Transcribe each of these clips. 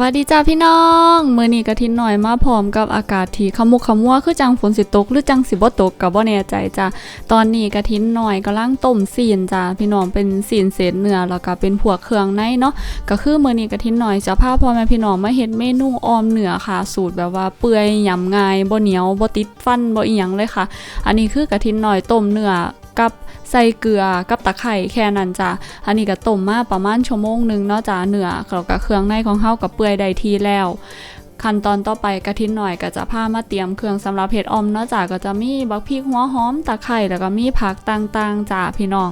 วัสดีจ้าพี่น้องมื้อนี้กะทินหน่อยมาพร้อมกับอากาศที่ขมุกขมัวคือจังฝนสิตก หรือจังสิบ่ตกก็บ่แน่ใจจ้าตอนนี้กะทินหน่อยกำลังต้มซีนจ้าพี่น้องเป็นซีนเศษเนื้อแล้วก็เป็นพวกเครื่องในเนาะก็คือมื้อนี้กะทินหน่อยจะพาพ่อแม่พี่น้องมาเฮ็ดเมนูออมเนื้อค่ะ สูตรแบบว่าเปื่อยยำง่ายบ่เหนียวบ่ติดฟันบ่อีหยังเลยค่ะ อันนี้คือกะทินหน่อยต้มเนื้อกับ ใส่เกลือกับตะไคร่แค่นั้นจ้ะอันนี้ก็ต้มมาประมาณชั่วโมงหนึ่งเนาะจ้ะเนื้อแล้วก็เครื่องในของเฮากับเปื่อยได้ทีแล้วขั้นตอนต่อไปกะทิหน่อยก็จะพามาเตรียมเครื่องสำหรับเห็ดออมเนาะจ้ะก็จะมีบักพริกหัวหอมตะไคร่แล้วก็มีผักต่างๆจ้ะพี่น้อง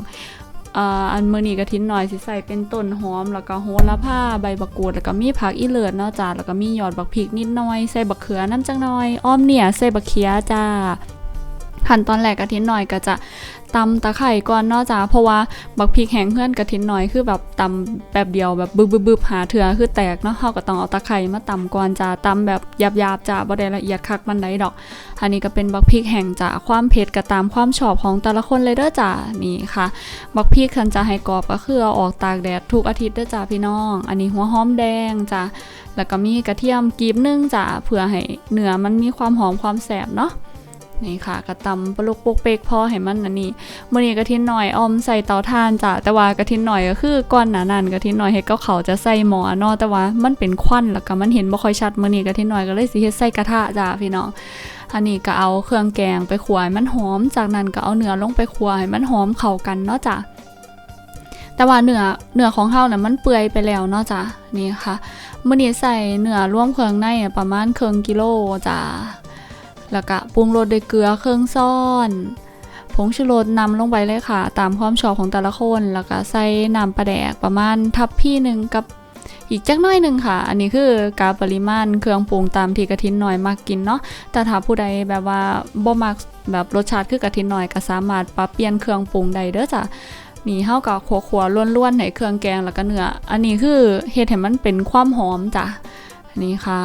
อันมื้อนี้กะทิ้นหน่อยสิใส่เป็นต้นหอม แล้วก็โหระพาใบบักกูดแล้วก็มีผักอีเลิศเนาะจ้ะแล้วก็มีหยอดบักพริกนิดหน่อย ใส่บักเขือน้ำจังหน่อย อ้อมเนี่ยใส่บักเขียจ้า ขั้นตอนแรกกะทิหน่อยก็จะตำตะไคร่ก่อนเนาะจ้าเพราะว่าบักพริกแห้งเพื่อนกระทินน้อยคือแบบตำแบบเดียวแบบบึบบึบบึบหาเถื่อคือแตกเนาะเฮาก็ต้องเอาตะไคร่มาตำก่อนจ้าตำแบบหยาบๆจ้าบ่ได้ละเอียดคักมันไดดอก อันนี้ก็เป็นบักพริกแห้งจ้าความเผ็ดก็ตามความชอบของแต่ละคนเลยเด้อจ้านี่ค่ะ บักพริกคันจะให้กรอบก็คือเอาออกตากแดดทุกอาทิตย์เด้อจ้าพี่น้อง อันนี้หัวหอมแดงจ้าแล้วก็มีกระเทียมกรีบหนึงจ้าเพื่อให้เนื้อมันมีความหอมความแสบเนาะ นี่ค่ะกระตำปลุกปกเปกพอให้มันอันนี้มื่อนี้กระทินหน่อยออมใส่เตาถ่านจ้ะแต่ว่ากระทินหน่อยก็คือก้อนหนานันกระทินหน่อยเฮ็ดก็เขาจะใส่หมอนาะแต่ว่ามันเป็นควันแล้วก็มันเห็นบ่ค่อยชัดมื่อนี้กระทินหน่อยก็เลยสิเฮ็ดใส่กระทะจ้ะพี่น้องอันนี้ก็เอาเครื่องแกงไปขวให้มันหอม จากนั้นก็เอาเนื้อลงไปขวให้มันหอมเข้ากันเนาะจ้ะแต่ว่าเนื้อเนื้อของเฮาเนี่ยมันเปื่อยไปแล้วเนาะจ้ะนี่ค่ะมื่อนี้ใส่เนื้อร่วมเครื่องในประมาณครึ่งกิโลจ้ะ แล้วก็ปรุงรสด้วยเกลือเครื่องซ่อนผงชูรสนำลงไปเลยค่ะ ตามความชอบของแต่ละคน แล้วก็ใส่น้ำปลาแดกประมาณทัพพี่หนึ่งกับอีกจักน้อยหนึ่งค่ะ อันนี้คือกาปริมาณเครื่องปรุงตามที่กะทินหน่อยมากกินเนาะ แต่ถ้าผู้ใดแบบว่าบ่มักแบบรสชาติคือกะทินหน่อยก็สามารถปรับเปลี่ยนเครื่องปรุงได้เด้อจ้ะนี่เฮากับขัวๆล้วนๆให้เครื่องแกงแล้วก็เนื้อ อันนี้คือเฮ็ดให้มันเป็นความหอมจ้ะนี่ค่ะ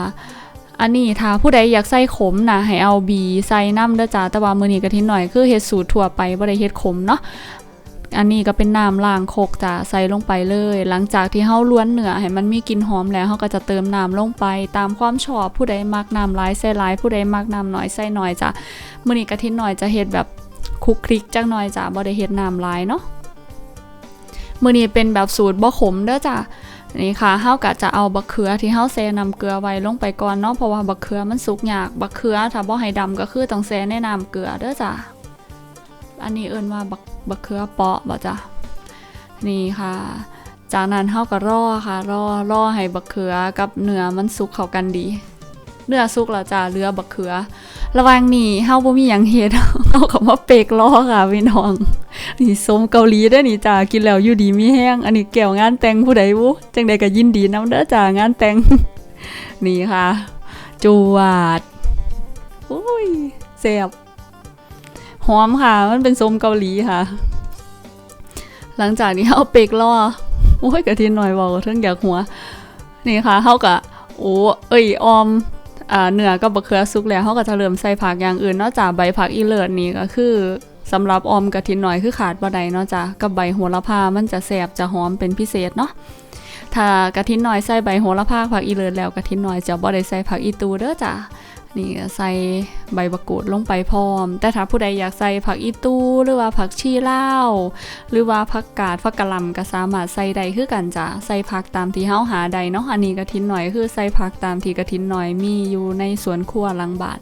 อันนี้ถ้าผู้ใดอยากใส่ขมนะให้เอาบีใส่น้ำเด้อจ้าแต่ว่ามือนี้กะทิหน่อยคือเฮ็ดสูตรทั่วไปบ่ได้เฮ็ดขมเนาะอันนี้ก็เป็นน้ำล้างโคกจ้าใส่ลงไปเลย หลังจากที่เฮาล้วนเนื้อให้มันมีกลิ่นหอมแล้วเฮาก็จะเติมน้ำลงไป ตามความชอบผู้ใดมักน้ำหลายใส่หลายผู้ใดมักน้ำน้อยใส่น้อยจ้ะมื้อนี้กะทิหน่อยจะเฮ็ดแบบคลุกคลิกจักหน่อยจ้ะบ่ได้เฮ็ดน้ำหลายเนาะมื้อนี้เป็นแบบสูตรบ่ขมเด้อจ้ะ นี่ค่ะเฮาก็จะเอาบักเขือที่เฮาแซ่น้ำเกลือไว้ลงไปก่อนเนาะเพราะว่าบักเขือมันสุกยากบักเขือถ้าบ่ให้ดำก็คือต้องแซ่ในน้ำเกลือเด้อจ้ะอันนี้เอิ้นว่าบักบักเขือเปาะบ่จ้ะนี่ค่ะ จากนั้นเฮาก็รอค่ะรอรอให้บักเขือกับเนื้อมันสุกเข้ากันดีเนื้อสุกแล้วจ้ะเหลือบักเขือ ระว่างนี้เฮาบ่มีหยังเฮ็ด เฮาก็มาเปกรอค่ะพี่น้อง นี่ส้มเกาหลีเด้นี่จ้ากินแล้วอยู่ดีมีแห้ง อันนี้แก้วงานแต่งผู้ใดวุจังใดก็ยินดีนํเด้อจ้างานแต่ง นี่ค่ะ จวดโอ้ยแซ่บหอมค่ะ มันเป็นส้มเกาหลีค่ะ หลังจากนี้เอาเปกล่อโอ้ยกะทินหน่อยบอกเรื่องอยากหัว นี่ค่ะเฮากะโอ้เอ้ยออม เนื้อกับบักเขือสุกแล้วเขาก็จะเริ่มใส่ผักอย่างอื่นนอกจากใบผักอีเลิศนี้ก็คือสำหรับออมกะทิหน่อยคือขาดบ่ได้เนาะจ้ะกับใบโหระพามันจะแสบจะหอมเป็นพิเศษเนาะถ้ากะทิหน่อยใส่ใบโหระพาผักอีเลิศแล้วกะทิหน่อยจะบ่ได้ใส่ผักอีตูเด้อจ้ะ นี่ก็ใส่ใบบักกูดลงไปพร้อม แต่ถ้าผู้ใดอยากใส่ผักอีตู้หรือว่าผักชีเลาหรือว่าผักกาดผักกะหล่ำก็สามารถใส่ได้คือกันจ้ะใส่ผักตามที่เฮาหาได้เนาะอันนี้กระทินหน่อยคือใส่ผักตามที่กระทินหน่อยมีอยู่ในสวนครัวหลังบาท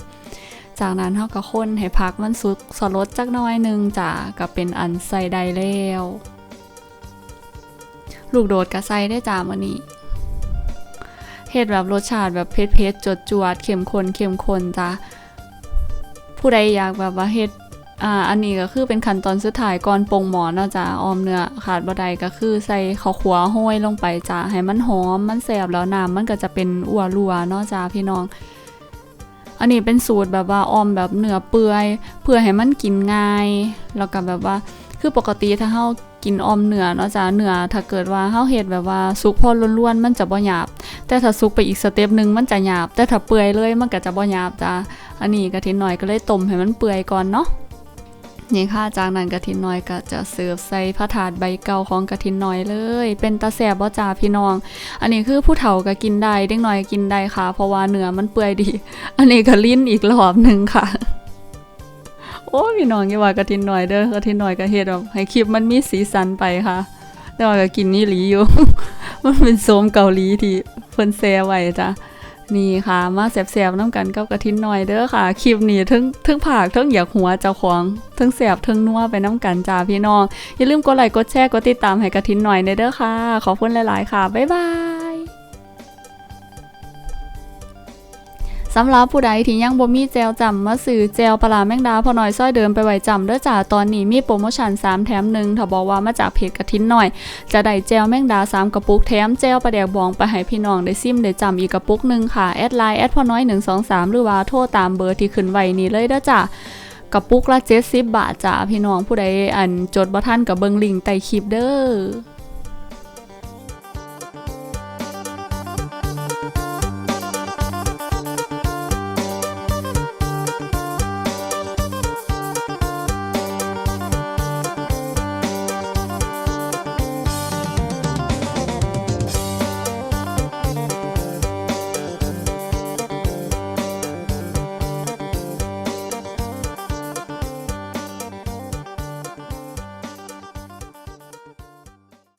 จากนั้นเฮาก็คนให้ผักมันสุกสลดจักหน้อยหนึงจ้ะก็เป็นอันใส่ได้แล้วลูกโดดก็ใส่ได้จ้ามื้อนี้ เฮ็ดแบบรสชาติแบบเผ็ดๆจดจวดเข้มข้นเข้มข้นจ้ะผู้ใดอยากแบบว่าเฮ็ดอ่าอันนี้ก็คือเป็นขั้นตอนสุดท้ายก่อนปรุงหมอเนาะจ้ะออมเนื้อขาดบ่ไดก็คือใส่ข้าวขัวห้อยลงไปจ้ะให้มันหอมมันแซ่บแล้วน้ำมันก็จะเป็นอัวรัวเนาะจ้ะพี่น้อง อันนี้เป็นสูตรแบบว่าออมแบบเนื้อเปื่อยเพื่อให้มันกินง่ายแล้วก็แบบว่าคือปกติถ้าเฮา กินออมเนื้อเนาะจ้ะเนื้อถ้าเกิดว่าเฮาเฮ็ดแบบว่าสุกพอล้วนๆมันจะบ่หยาบ แต่ถ้าสุกไปอีกสเต็ปหนึงมันจะหยาบ แต่ถ้าเปื่อยเลยมันก็จะบ่หยาบจ้ะอันนี้กะทิหน่อยก็เลยต้มให้มันเปื่อยก่อนเนาะนี่ค่ะจากนั้นกะทินน้อยก็จะเสิร์ฟใส่ผ้าถาดใบเก่าของกะทินน้อยเลย เป็นตาแสบบ่จ่าพี่น้อง อันนี้คือผู้เฒ่าก็กินได้เด็กน้อยก็กินได้ค่ะ เพราะว่าเนื้อมันเปื่อยดี อันนี้ก็ลิ้นอีกรอบหนึ่งค่ะ โอ้พี่น้องอย่าว่ากะทินหน้อยเด้อกะทินหน้อยก็เฮ็ดแบบให้คลิปมันมีสีสันไปค่ะแต่ว่าก็กินนี่หลีอยู่ มันเป็นโซมเกาหลีที่เพิ่นแซไว้จ้ะนี่ค่ะมาแสบๆน้ำกันกับกระทินหน่อยเด้อค่ะคลิปนี้ทั้งทั้งผากทั้งอยากหัวเจ้าของทั้งแสบทั้งนัวไปน้ำกันจ้าพี่น้องอย่าลืมกดไลค์กดแชร์กดติดตามให้กระทินหน่อยเด้อค่ะ ขอบคุณหลายๆ ค่ะบ๊ายบาย สำหรับผู้ใดที่ยังบ่มีแจวจำมาซื้อแจวปลาแมงดาพอน้อยซ้อยเดิมไปไหวจำเด้อจ้าตอนนี้มีโปรโมชั่น3แถมหนึ่งถ้าบอกว่ามาจากเพจกระทินหน่อย จะได้แจวแมงดา 3 กระปุกแถมแจวปลาแดกบองไปให้พี่น้องได้ซิมได้จำอีกกระปุกหนึ่งค่ะแอดไลน์แอดพอน้อย 123 หรือว่าโทรตามเบอร์ที่ขึ้นไว้นี้เลยเด้อจ้ากระปุกละ70บาทจ้าพี่น้องผู้ใดอันจดบ่ทันกับเบิงลิงก์ใต้คลิปเด้อ